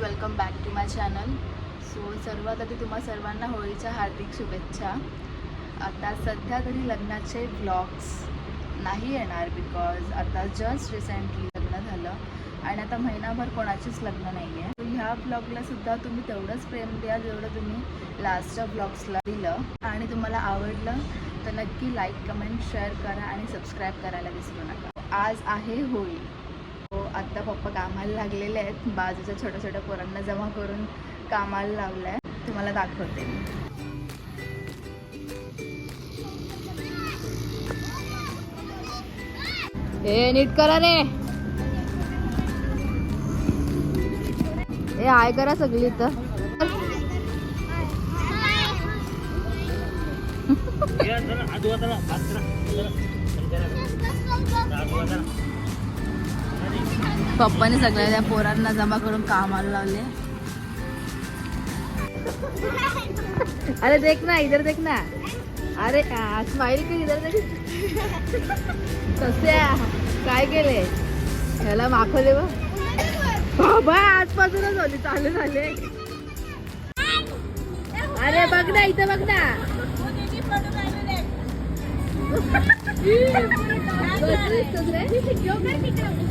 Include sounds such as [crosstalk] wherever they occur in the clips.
Welcome back to my channel so सर्वात आधी तुम्हा सर्वांना होळीच्या हार्दिक शुभेच्छा. आता सध्या तरी लग्नाचे ब्लॉग्स नाही येणार बिकॉज आता जस्ट रिसेंटली लग्न झालं आणि आता महिनाभर कोणाचीच लग्न नाही आहे ह्या ब्लॉगला सुद्धा तुम्ही तेवढंच प्रेम द्या जेवढं तुम्ही लास्टच्या ब्लॉग्सला दिलं आणि तुम्हाला आवडलं तर नक्की लाईक कमेंट शेअर करा आणि सबस्क्राईब करायला विसरू नका. आज आहे होळी. आत्ता पप्पा कामाला लागलेले आहेत. बाजूच्या छोट्या छोट्या पोरांना जमा करून कामाला लावलं आहे तुम्हाला दाखवते मी. ए नीट करा रे. ए आय करा सगळी [laughs] तर [laughs] पप्पाने सगळ्या त्या पोरांना जमा करून कामाला लावले. अरे देख ना इधर देख ना. अरे स्माइल कर इधर देख. कसे काय केले ह्याला माखवले बा बाबा आजपासूनच होली चालू झाले. अरे बघ ना इथं बघ ना.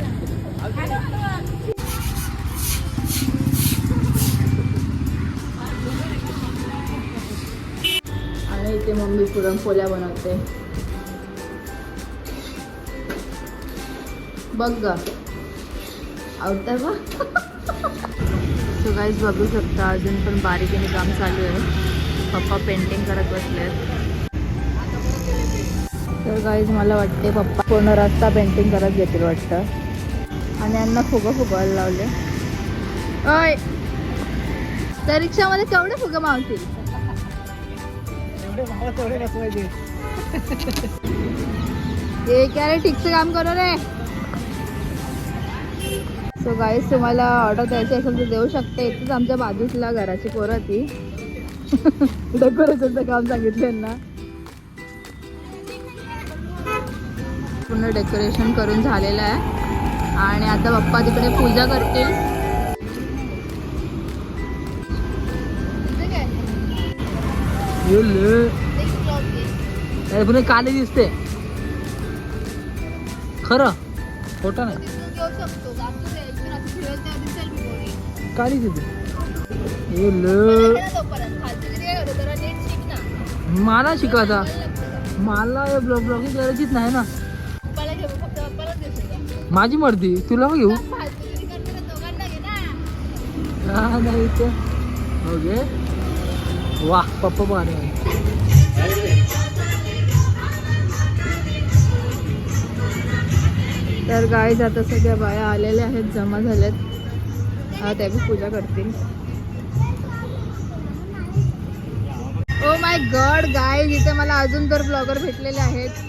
[laughs] आणि इथे मम्मी पुरणपोळ्या बनवते. बघ ग. आवडतं बा सो गाईज बघू शकता अजून पण बारीकीने काम चालू आहे. पप्पा पेंटिंग करत बसले आहेत तर गाईज मला वाटते पप्पा पूर्ण रस्ता पेंटिंग करत घेतील वाटतं. आणि यांना फुगं फुगवायला लावले. अय त्या रिक्षामध्ये केवढे फुगं मावतील? ये काय रे ठीकचं काम करू रे. सो गाईस तुम्हाला ऑर्डर द्यायची असेल तर देऊ शकते. इथेच आमच्या बाजूला घराची पोरं ती. [laughs] डेकोरेशनचं काम सांगितलं ना पूर्ण डेकोरेशन करून झालेलं आहे. आणि आता पप्पा तिकडे पूजा करतील. पुन्हा काली दिसते. खरं? खोटा नाही. काली दिसते. मला शिकायचा मला ब्लॉग ब्लॉगिंग करायचीच नाही ना. माझी मर्दी तुला मग घेऊ? हा, नाही ते ओके हो वा पप्पा पाहणे तर गाय आता सगळ्या बाया आलेल्या आहेत जमा झाल्यात हा त्या बी पूजा करतील. ओ माय गड गाय जिथे मला अजून तर ब्लॉगर भेटलेले आहेत.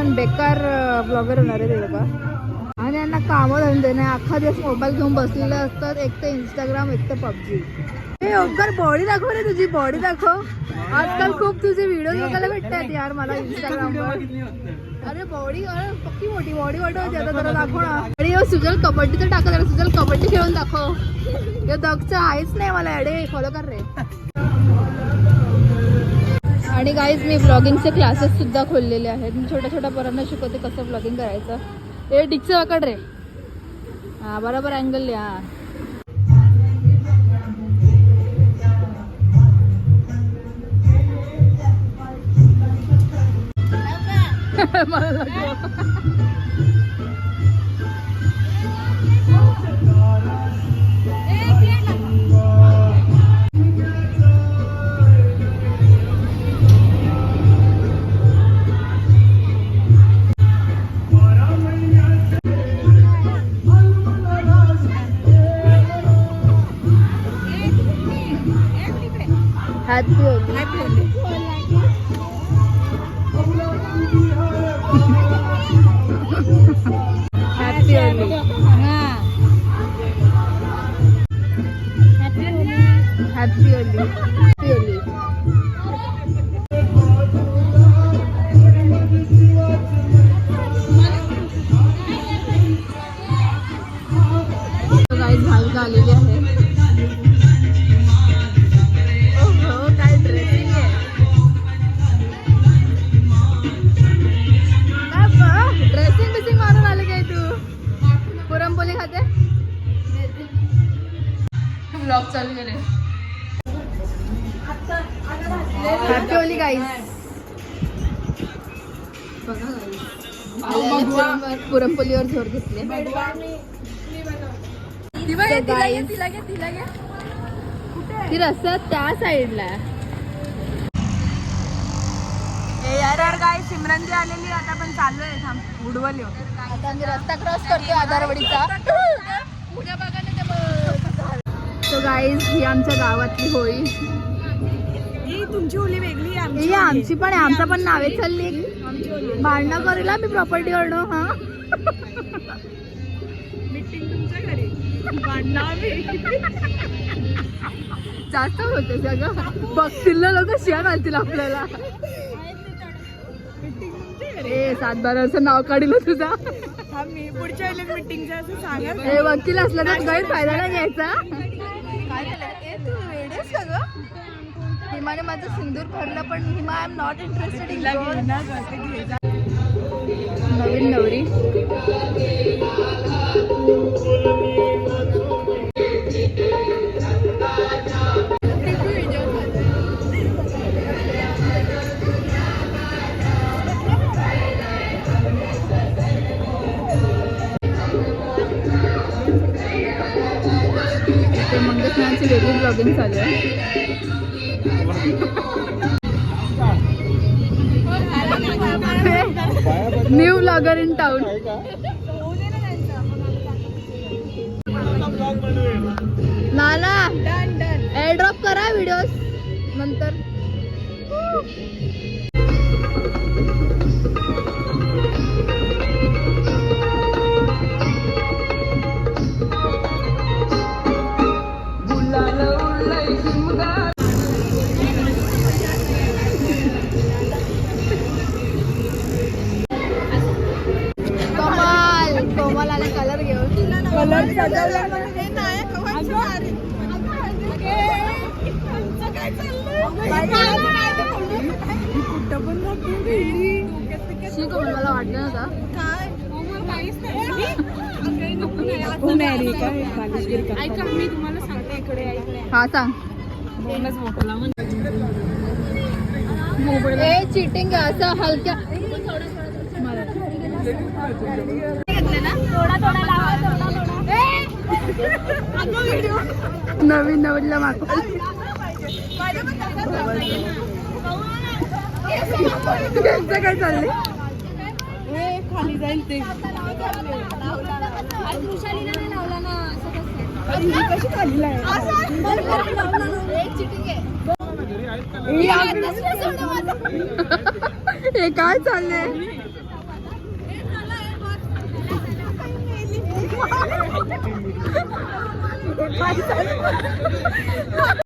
पण बेकार ब्लॉगर होणार आहे ते लोक. आणि यांना कामं धंदे नाही. अख्खा दिवस मोबाईल घेऊन बसलेले असतात. एक तर इंस्टाग्राम एक तर पबजी हे ओमकार बॉडी दाखव रे तुझी. बॉडी दाखव. आजकाल खूप तुझे व्हिडिओ बघायला भेटतात यार मला इंस्टाग्रामवर अरे बॉडी अरे पक्की मोठी. बॉडी वाटवते आता जरा दाखव ना. अरे सुजल कबड्डी तर टाका. जरा सुजल कबड्डी खेळून दाखव. यो दगचं आहेच नाही मला. अडे फॉलो कर रे. आणि गाईज मी ब्लॉगिंगचे क्लासेस सुद्धा खोललेले आहेत. मी छोट्या छोट्या पोरांना शिकवते कसं ब्लॉगिंग करायचं. ए डिक्स वाकड रे. हां बरोबर अँगल या [laughs] मला बिसिंग मारून आले काय तू? पुरणपोळी खाते? ब्लॉग चालू केले हॅपी होली गाईस पुरणपोळीवर जोर घेतले. ती रस्ता त्या साईडला यार काय सिमरन आलेली आता पण चालू आहे. थांब उडवली आता आम्ही रस्ता क्रॉस करतोय आधारवाडीचा. गाईज [laughs] ही आमच्या गावातली होळी. तुमची होली वेगळी आहे ही आमची पण आहे आमचा पण नावे चालली भांडणं करूला मी प्रॉपर्टी वरनो हा. मीटिंग तुमच्या घरी. भांडणार जास्त होते सगळं. बघतील लोक शिया घालतील आपल्याला. ए सात बारा वर्ष नाव काढलं तुझा मी पुढच्या वेळेला मीटिंगचं असं सांगा हे वकील असलं तर गैर फायदा नाही घ्यायचा. काय झालं? ए तू वेडेस का ग? हिमाने माझं सिंदूर भरलं पण Hima I am not interested in नवीन नवरी. ते मंगळस्नानाची वेगळी ब्लॉगिंग चालू आहे. न्यू ब्लॉगर इन टाउन नाना एअर ड्रॉप करा व्हिडिओज नंतर. कलर शी कोमल मला वाटलं नव्हतं ऐका मी तुम्हाला सांगते इकडे ऐकलंय हा सांग चिटिंग असं हलक्या नवीन नवीनला माग त्यांचं काय चाललंय? खाली जाईल ते. कशी खाली हे काय चाललंय?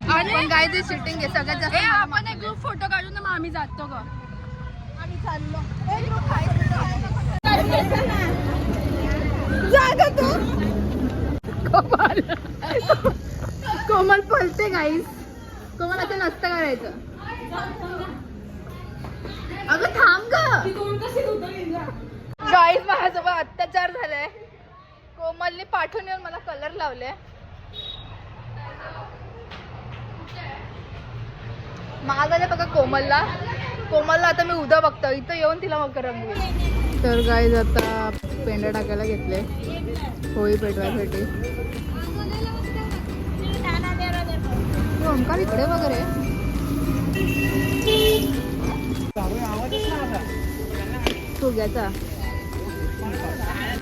आपण काय ते शूटिंग आहे सगळ्यात जास्त आपण एक ग्रुप फोटो काढू ना मग आम्ही जातो ग. कोमल. कोमल पळते गाईस कोमल असं नसतं करायचं. अगं थांब ग. गाईस माझ्यासोबत अत्याचार झालाय. कोमलने पाठवून येऊन मला कलर लावले. महाग आले बघा कोमलला. कोमलला आता मी उद्या बघतो. इथं येऊन तिला मग रंगवी तर गाय आता पेंडा टाकायला घेतले. होळी पेटवायसाठी. तू ओमकार इकडे वगैरे फुग्याचा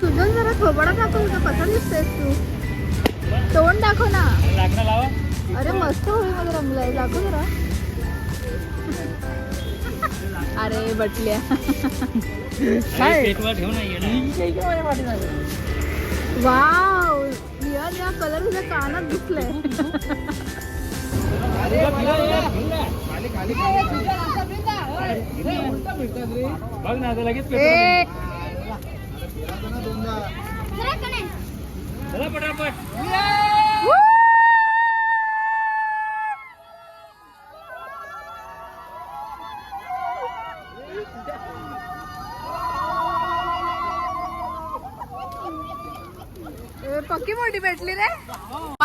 तुझं जरा थोबडा दाखव ना कसा दिसतेस तू? तोंड दाखव ना. अरे मस्त मध्ये रंगलाय दाखव जरा. अरे बटल्या. काय वाव. या कलर तुझ्या कानात दिसलंय. बघ ना लगेच चला पटापट. ए, पक्की मोठी भेटली रे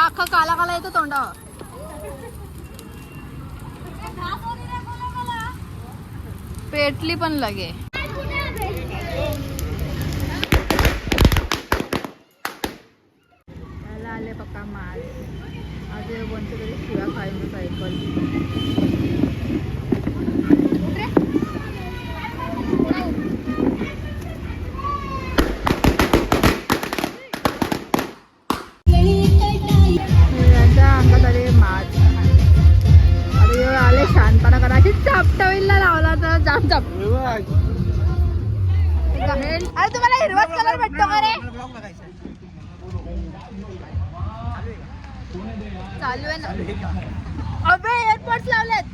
अख्खा काला काला येतो तोंडावर. पेटली पण लगे. त्याला आले पक्का माल आज कोणत्या तरी शिवा खायला लावलेत.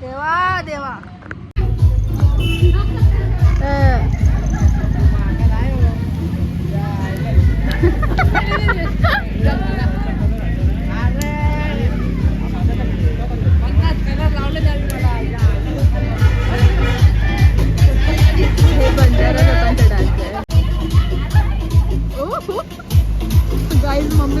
देवा देवा. बंजारा लोकांचं डान्स आहे. गाईज मम्मी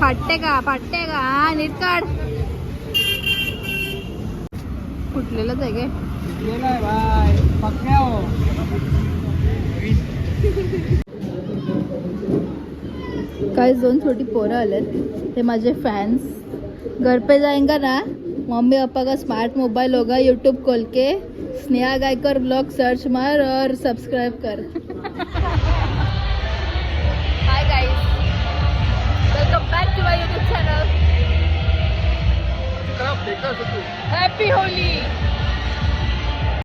फाटते का? फाटते का? नीट काढ. फुटलेलंच आहे गे. काही दोन छोटी पोरं आलेत. हे माझे फॅन्स घर पे जाएंगा ना. मम्मी पापा का स्मार्ट मोबाइल होगा यूट्यूब खोल के. स्नेहा गायकर ब्लॉग सर्च मार और सब्सक्राइब कर. Hi guys welcome back to my YouTube channel happy Holi